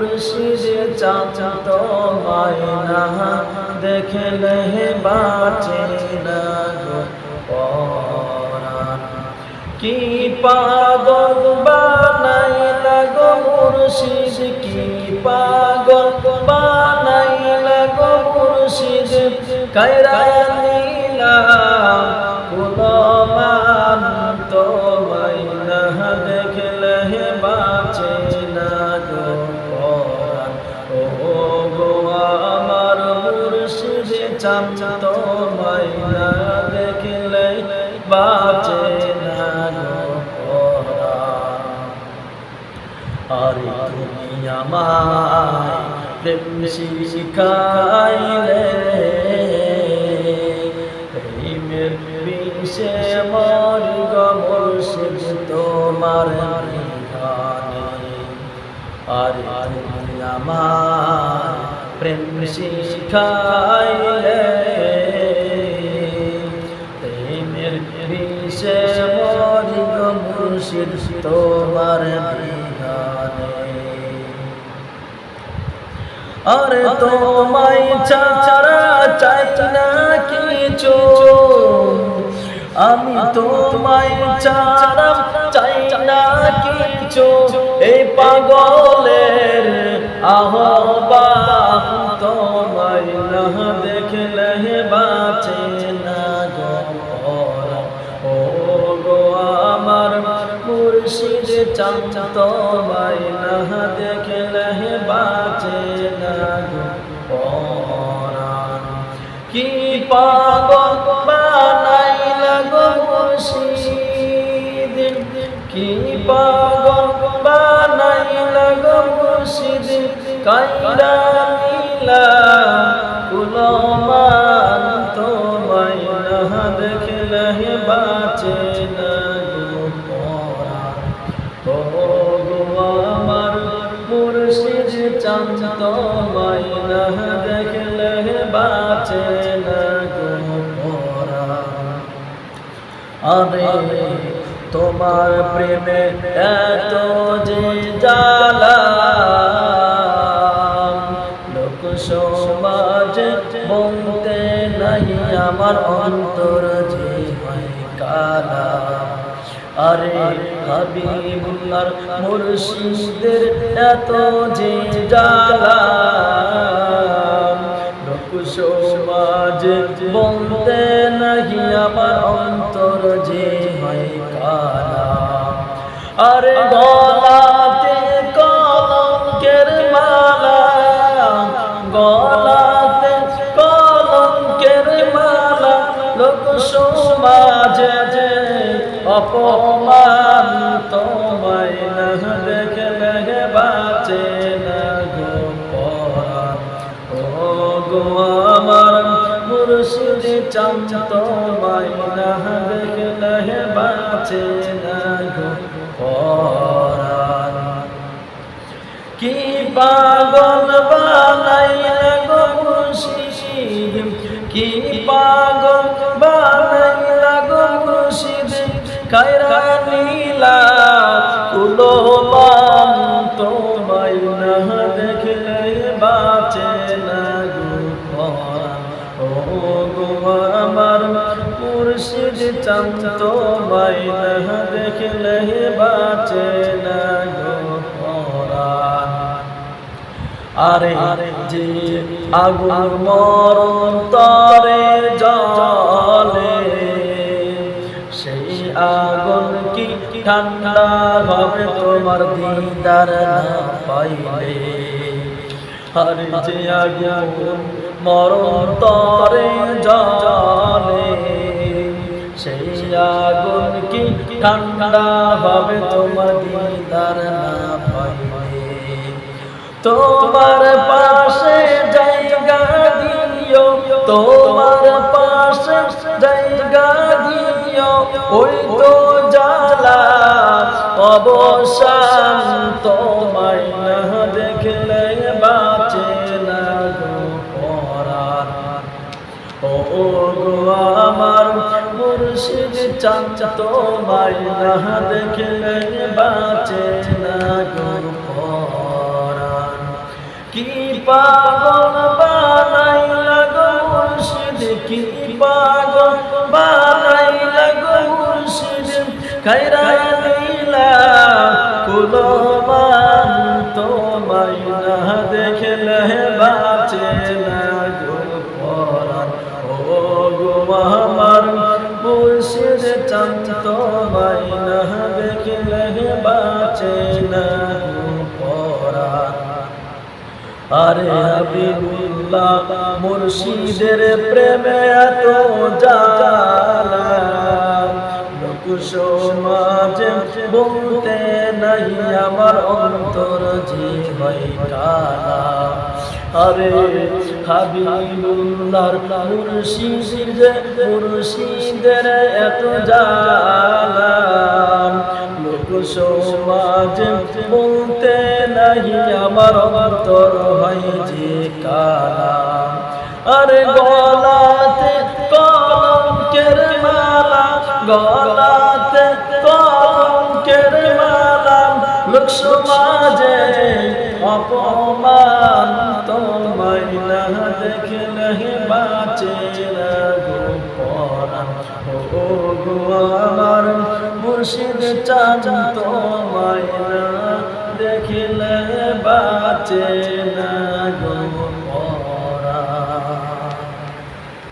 মুর্শিদ চাচা তোমায় না দেখলে বাঁচে না কি পাগল বানাইলা গো মুর্শিদ কি পাগল বানাইলা গো মুর্শিদ কায়রা আমায় প্রেম শিখাইলে প্রেমের বিষে মর গমর্ষিদ তোমার গানে আরে তুমি আমায় প্রেম শিখাইলে প্রেমের বিষে মর গমর্ষিদ তোমার আরে তোমায় ছাড়া চাই না কিছু। আমি তোমায় ছাড়া চাই না কিছু। এই পাগলের আহ্বান তোমায় না দেখলে বাঁচে না গো ও গো আমার মুর্শিদ চাম তোমায় না দেখলে মুর্শিদ কি পাগল বানাইলা গো মুর্শিদ কাইরা নীলা কুলমান তোমায় না দেখলে বাঁচে না গো পরাণ। ও গো আমার মুর্শিদ চাম তোমায় না দেখলে বাঁচে না আরে তোমার প্রেমে এত যে জ্বালা লোক সমাজ বলতে নাই, আমার অন্তর যে হয় কালা আরে হাবিবুল্লার মুর্শিদের এত যে জ্বালা লোক সমাজ বলতে নাহি আমার সমাজে অপমান তোমায় না দেখলে বাঁচে না গো ও গো আমার মুর্শিদ চাম তোমায় না দেখলে বাঁচে না কি পাগল আরে যে আগুন মরণ তরে জলে, সেই আগুন কি ঠান্ডা হবে তোমার দিদার না পাইলে? আরে যে আগুন মরণ তরে জলে, সেই আগুন কি ঠান্ডা হবে তোমার দিদার না তোমার পাশে জায়গা দিও, তোমার পাশে জায়গা দিও। ওই তো জালা অবসান তোমার না দেখলে বাঁচে না পরার ও গো আমার মুর্শিদ চান তোমার না দেখলে বাঁচে না গো কি পাগল বানাই লাগো মুর্শিদ কি পাগল বানাই লাগো মুর্শিদ খাইরা দিলা কুলমান তোমায় না দেখলে বাঁচে না গো পরাণ। ও গো আমার মুর্শিদ চান তোমায় আরে হাবিবুল্লাহ, মুর্শিদের প্রেমে এত জালা বলতে নাই, আমার অন্তর যে হয় আরে হাবিবুল্লাহর মুর্শিদের মুর্শিদের এত জালা লোক সমাজে বলতে নাহি আমার অন্তর হয় যে কালা আরে গলাতে কলঙ্কের মালা, গলাতে কলঙ্কের মালা লোক সমাজে অপমান তোমায় না দেখলে বাঁচে না গো পরাণ। ও গো আমার মুর্শিদ চাচা তোমায় না দেখিলে বাঁচে না গো।